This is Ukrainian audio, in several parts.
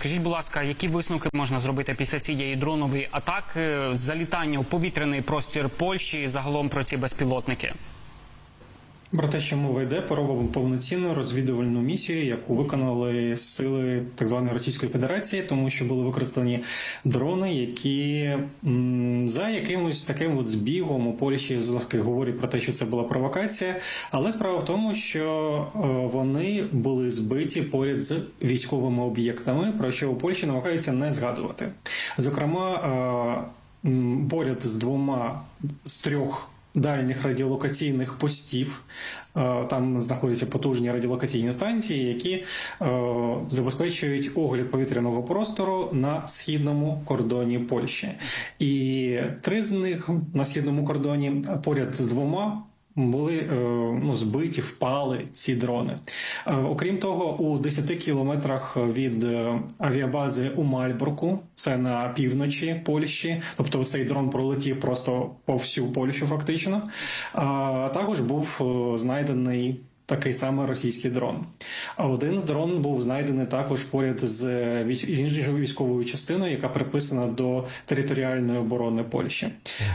Скажіть, будь ласка, які висновки можна зробити після цієї дронової атаки, залітання у повітряний простір Польщі, і загалом про ці безпілотники? Про те, що мова йде, поробимо повноцінну розвідувальну місію, яку виконали сили так званої Російської Федерації, тому що були використані дрони, які за якимось таким от збігом у Польщі знову говорять про те, що це була провокація. Але справа в тому, що е, вони були збиті поряд з військовими об'єктами, про що у Польщі намагаються не згадувати. Зокрема, е, поряд з двома з трьох дальніх радіолокаційних постів. Е, Там знаходяться потужні радіолокаційні станції, які е, забезпечують огляд повітряного простору на східному кордоні Польщі. І три з них на східному кордоні поряд з двома. Були е, ну, збиті, впали ці дрони. Е, Окрім того, у 10 кілометрах від е, авіабази у Мальбурку, це на півночі Польщі, тобто цей дрон пролетів просто по всю Польщу, фактично. Також був знайдений такий самий російський дрон. А один дрон був знайдений також поряд з іншою військовою частиною, яка приписана до територіальної оборони Польщі.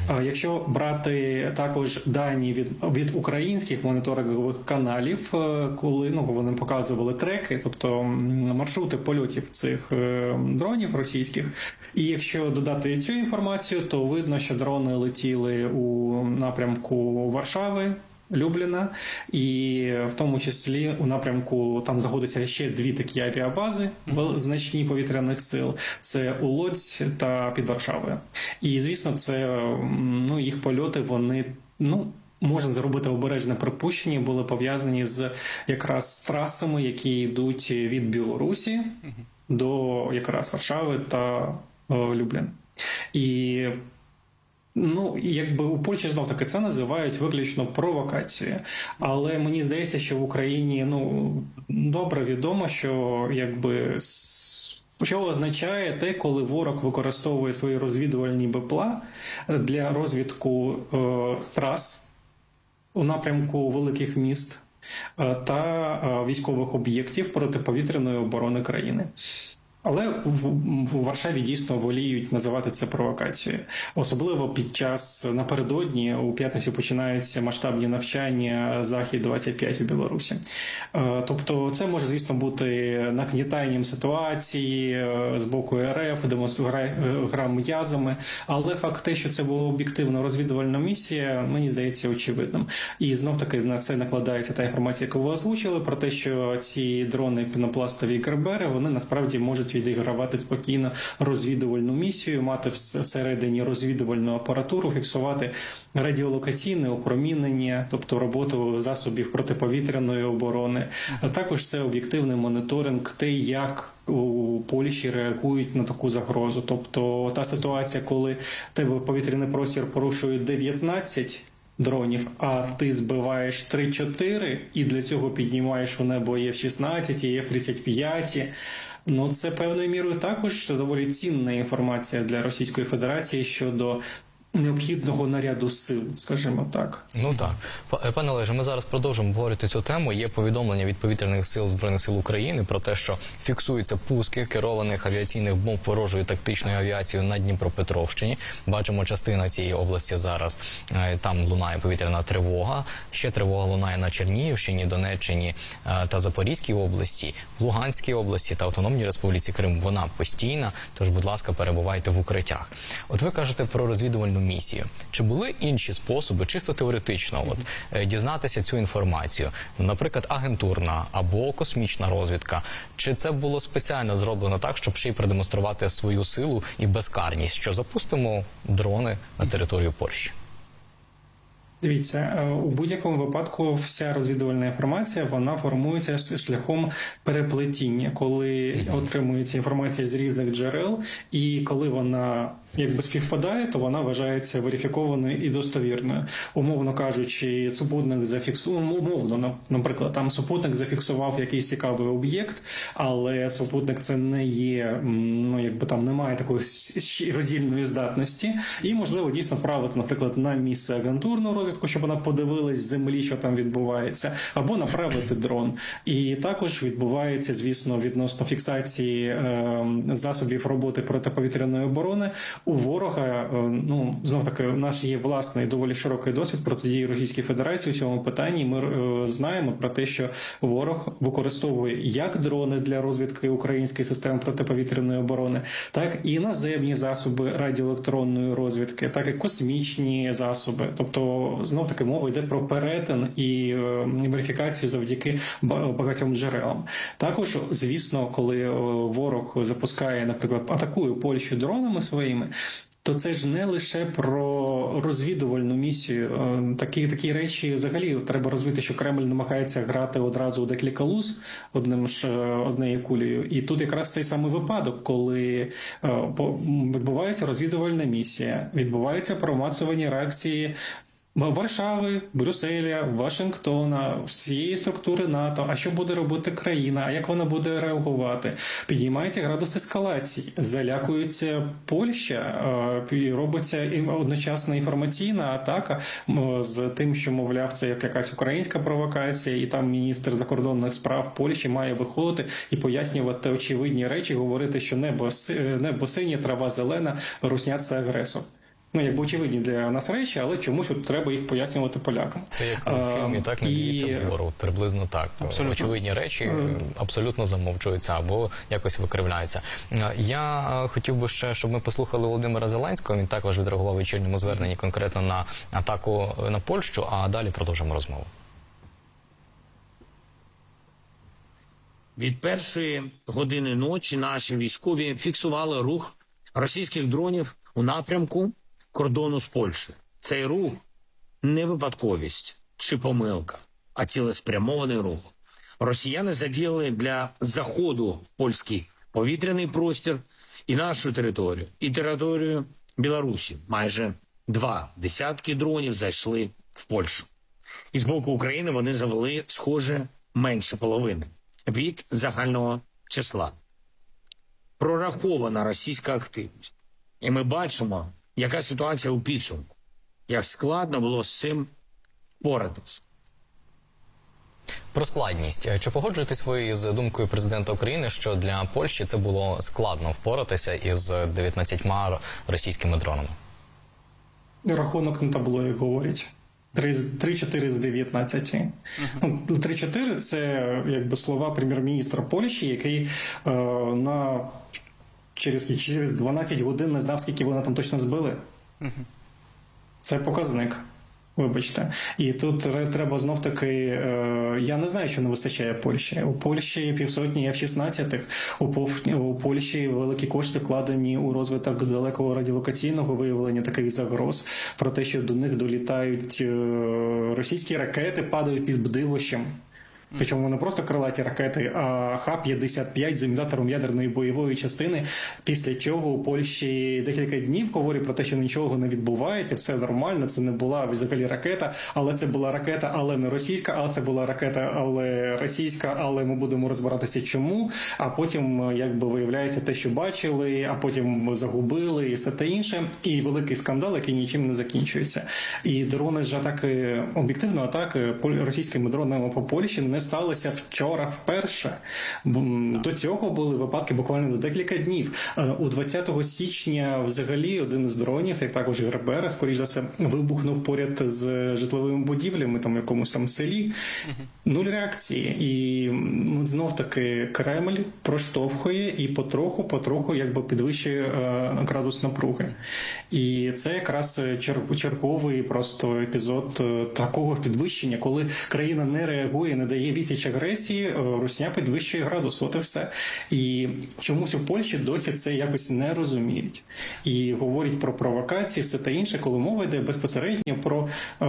А Якщо брати також дані від, від українських моніторингових каналів, е, коли ну вони показували треки, тобто маршрути польотів цих е, дронів російських, і якщо додати цю інформацію, то видно, що дрони летіли у напрямку Варшави. Любліна, і в тому числі у напрямку там знаходяться ще дві такі авіабази значні повітряних сил. Це у Лодзь та під Варшавою. І звісно, це ну їх польоти вони ну. Можна зробити обережне припущення, були пов'язані з якраз з трасами, які йдуть від Білорусі до якраз Варшави та о, Люблін. І Ну, якби у Польщі знов таки це називають виключно провокацією. Але мені здається, що в Україні ну добре відомо, що якби що означає те, коли ворог використовує свої розвідувальні БПЛА для розвідку е, трас у напрямку великих міст е, та е, військових об'єктів протиповітряної оборони країни. Але в, в Варшаві дійсно воліють називати це провокацією, особливо під час напередодні у п'ятницю починаються масштабні навчання захід 25 у Білорусі. Е, Тобто, це може звісно бути нагнітанням ситуації е, з боку РФ, гра м'язами, але факт те, що це була об'єктивна розвідувальна місія, мені здається очевидним. І знов таки на це накладається та інформація, яку ви озвучили, про те, що ці дрони пінопластові кербери вони насправді можуть відігравати спокійно розвідувальну місію, мати всередині розвідувальну апаратуру, фіксувати радіолокаційне опромінення, тобто роботу засобів протиповітряної оборони. А також це об'єктивний моніторинг, те, як у Польщі реагують на таку загрозу. Тобто та ситуація, коли тебе повітряний простір порушує 19 дронів, а ти збиваєш 3-4 і для цього піднімаєш у небо F-16 і F-35. Ну, це певною мірою також доволі цінна інформація для Російської Федерації щодо необхідного наряду сил, скажімо так. Ну так, е, пане Олеже, ми зараз продовжимо говорити цю тему. Є повідомлення від повітряних сил збройних сил України про те, що фіксуються пуски керованих авіаційних бомб ворожою тактичною авіацією на Дніпропетровщині. Бачимо, частина цієї області зараз е, там лунає повітряна тривога. Ще тривога лунає на Чернігівщині, Донеччині е, та Запорізькій області, Луганській області та Автономній Республіці Крим. Вона постійна. Тож, будь ласка, перебувайте в укриттях. От ви кажете про розвідувальну місію. Чи були інші способи, чисто теоретично, от е, дізнатися цю інформацію, наприклад, агентурна або космічна розвідка? Чи це було спеціально зроблено так, щоб ще й продемонструвати свою силу і безкарність, що запустимо дрони на територію Польщі? Дивіться, е, у будь-якому випадку вся розвідувальна інформація вона формується шляхом переплетіння, коли отримується інформація з різних джерел, і коли вона якби співпадає, то вона вважається верифікованою і достовірною. Умовно кажучи, супутник зафіксував умовно, на- наприклад, там супутник зафіксував якийсь цікавий об'єкт, але супутник це не є, ну якби там немає такої роздільної здатності, і можливо дійсно вправити, наприклад, на місце агентурну розвідку, щоб вона подивилась землі, що там відбувається, або направити дрон. І також відбувається, звісно, відносно фіксації е, засобів роботи протиповітряної оборони у ворога. Е, ну знов таки, у нас є власний доволі широкий досвід протидії Російській Федерації у цьому питанні. Ми е, знаємо про те, що ворог використовує як дрони для розвідки української системи протиповітряної оборони, так і наземні засоби радіоелектронної розвідки, так і космічні засоби. Тобто, знов таки мова йде про перетин і е, верифікацію завдяки ба- багатьом джерелам. Також, звісно, коли ворог запускає, наприклад, атакує Польщу дронами своїми. То це ж не лише про розвідувальну місію. Е, Такі такі речі взагалі треба розуміти, що Кремль намагається грати одразу у декілька луз одним ж е, однією кулею. І тут якраз цей самий випадок, коли е, відбувається розвідувальна місія, відбуваються промацувані реакції. Варшави, Брюсселя, Вашингтона, всієї структури НАТО. А що буде робити країна? А як вона буде реагувати? Підіймається градус ескалації, залякується Польща, е, робиться одночасна інформаційна атака з тим, що мовляв, це як якась українська провокація, і там міністр закордонних справ Польщі має виходити і пояснювати очевидні речі, говорити, що небо си- небо синє, трава зелена, русня це агресор. Ну, якби очевидні для нас речі, але чомусь от треба їх пояснювати полякам. Це як А, фільмі, так не і- діється вгору. Приблизно так. Абсолютно. Очевидні речі е, абсолютно замовчуються або якось викривляються. Е, Я е, хотів би ще, щоб ми послухали Володимира Зеленського. Він також відреагував у вечірньому зверненні конкретно на атаку на Польщу, а далі продовжимо розмову. Від першої години ночі наші військові фіксували рух російських дронів у напрямку кордону з Польщею. Цей рух не випадковість чи помилка, а цілеспрямований рух. Росіяни задіяли для заходу в польський повітряний простір і нашу територію, і територію Білорусі. Майже два десятки дронів зайшли в Польщу. І з боку України вони завели, схоже, менше половини від загального числа. Прорахована російська активність. І ми бачимо, яка ситуація у підсумку, як складно було з цим впоратись. Про складність. Е, Чи погоджуєтесь ви з думкою президента України, що для Польщі це було складно впоратися із 19 російськими дронами? Рахунок на табло, як говорять. 3-4 з 19. Ну, 3-4 це якби слова прем'єр-міністра Польщі, який е, на через, через 12 годин не знав, скільки вони там точно збили. Це показник. Вибачте, і тут треба знов таки. Е, я не знаю, що не вистачає Польщі. У Польщі півсотні F-16, у, у Польщі великі кошти вкладені у розвиток далекого радіолокаційного виявлення таких загроз. Про те, що до них долітають е, російські ракети, падають під бдивищем. Причому не просто крилаті ракети, а Х-55 з імітатором ядерної бойової частини, після чого у Польщі декілька днів говорять про те, що нічого не відбувається, все нормально, це не була взагалі ракета, але це була ракета, але не російська, а це була ракета, але російська, але ми будемо розбиратися чому. А потім, якби виявляється, те, що бачили, а потім загубили і все те інше. І великий скандал, який нічим не закінчується. І дрони ж атаки, об'єктивно атаки російськими дронами по Польщі не сталося вчора вперше. До цього були випадки буквально за декілька днів. Е, У 20 січня взагалі один з дронів, як також Гербера, скоріш за все, вибухнув поряд з житловими будівлями, там в якомусь там селі. Нуль реакції. І знов таки Кремль проштовхує і потроху, потроху якби підвищує е, градус напруги. І це якраз черговий просто епізод е, такого підвищення, коли країна не реагує, не дає відсіч агресії, е, русня підвищує градус. От і все. І чомусь у Польщі досі це якось не розуміють. І говорять про провокації, все те інше, коли мова йде безпосередньо про. Е,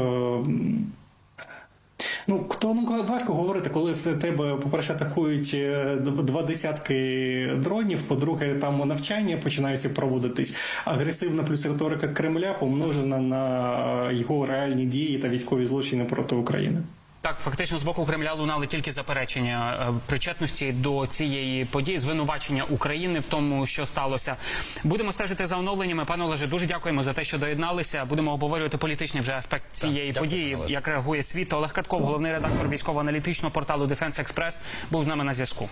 Ну, хто ну важко говорити, коли в тебе, по-перше, атакують е, два десятки дронів, по-друге, там навчання починаються проводитись. Агресивна плюс риторика Кремля помножена на його реальні дії та військові злочини проти України. Так, фактично з боку Кремля лунали тільки заперечення е, причетності до цієї події, звинувачення України в тому, що сталося. Будемо стежити за оновленнями. Пане Олеже, дуже дякуємо за те, що доєдналися. Будемо обговорювати політичний вже аспект цієї дякую, події, пане як реагує світ. Олег Катков, головний редактор військово-аналітичного порталу Дефенс Експрес, був з нами на зв'язку.